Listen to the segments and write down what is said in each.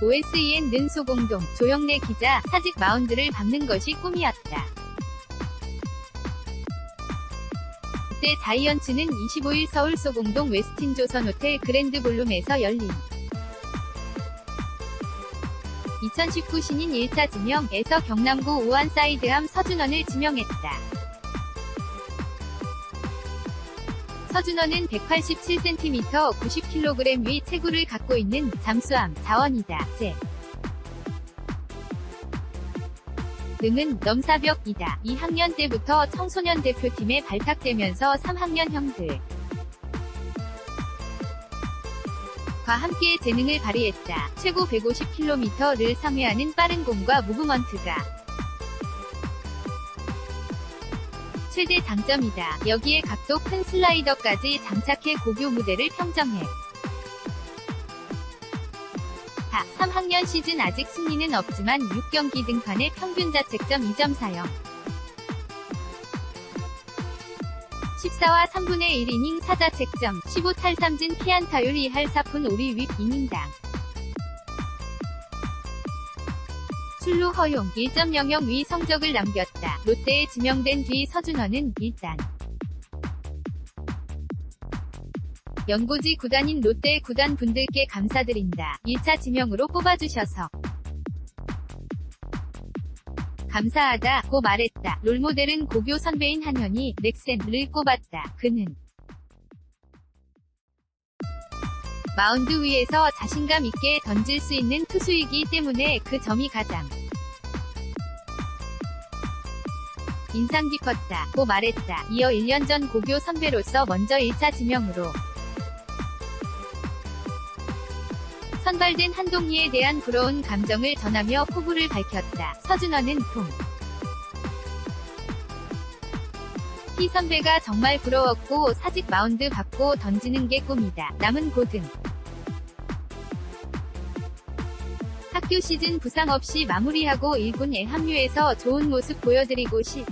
OSEN 는 소공동, 조영래 기자, 사직 마운드를 밟는 것이 꿈이었다. 그때 자이언츠는 25일 서울 소공동 웨스틴 조선 호텔 그랜드 볼룸에서 열린 2019 신인 1차 지명에서 경남고 우한 사이드함 서준원을 지명했다. 서준원은 187cm, 90kg 위 체구를 갖고 있는 잠수함 자원이다. 제. 등은 넘사벽이다. 2학년 때부터 청소년 대표팀에 발탁되면서 3학년 형들. 과 함께 재능을 발휘했다. 최고 150km를 상회하는 빠른 공과 무브먼트가 최대 장점이다. 여기에 각도 큰 슬라이더까지 장착해 고교 무대를 평정해. 다 3학년 시즌 아직 승리는 없지만 6경기 등판의 평균 자책점 2.40. 14와 3분의 1이닝 4자책점, 15탈삼진 피안타율 2할 4푼 5리 윗 이닝당. 출루 허용 1.00 위 성적을 남겼다. 롯데에 지명된 뒤 서준원은 일단 연고지 구단인 롯데 구단 분들께 감사드린다. 1차 지명으로 뽑아주셔서 감사하다 고 말했다. 롤모델은 고교 선배인 한현이 넥센을 꼽았다. 그는 마운드 위에서 자신감 있게 던질 수 있는 투수이기 때문에 그 점이 가장 인상 깊었다. 고 말했다. 이어 1년 전 고교 선배로서 먼저 1차 지명으로 선발된 한동희에 대한 부러운 감정을 전하며 포부를 밝혔다. 서준원은 통. 희 선배가 정말 부러웠고 사직 마운드 받고 던지는 게 꿈이다. 남은 고등. 학교 시즌 부상 없이 마무리하고 1군에 합류해서 좋은 모습 보여드리고 싶.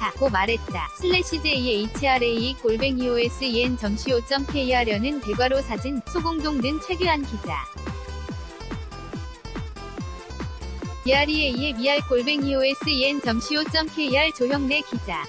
다고 말했다. 슬래시 JHRA 골뱅이 OSEN 점시 5.KR려는 대괄호 사진, 소공동 등 최규한 기자. 미아리에이의 미알 골뱅이 OSEN 점시 5.KR 조형래 기자.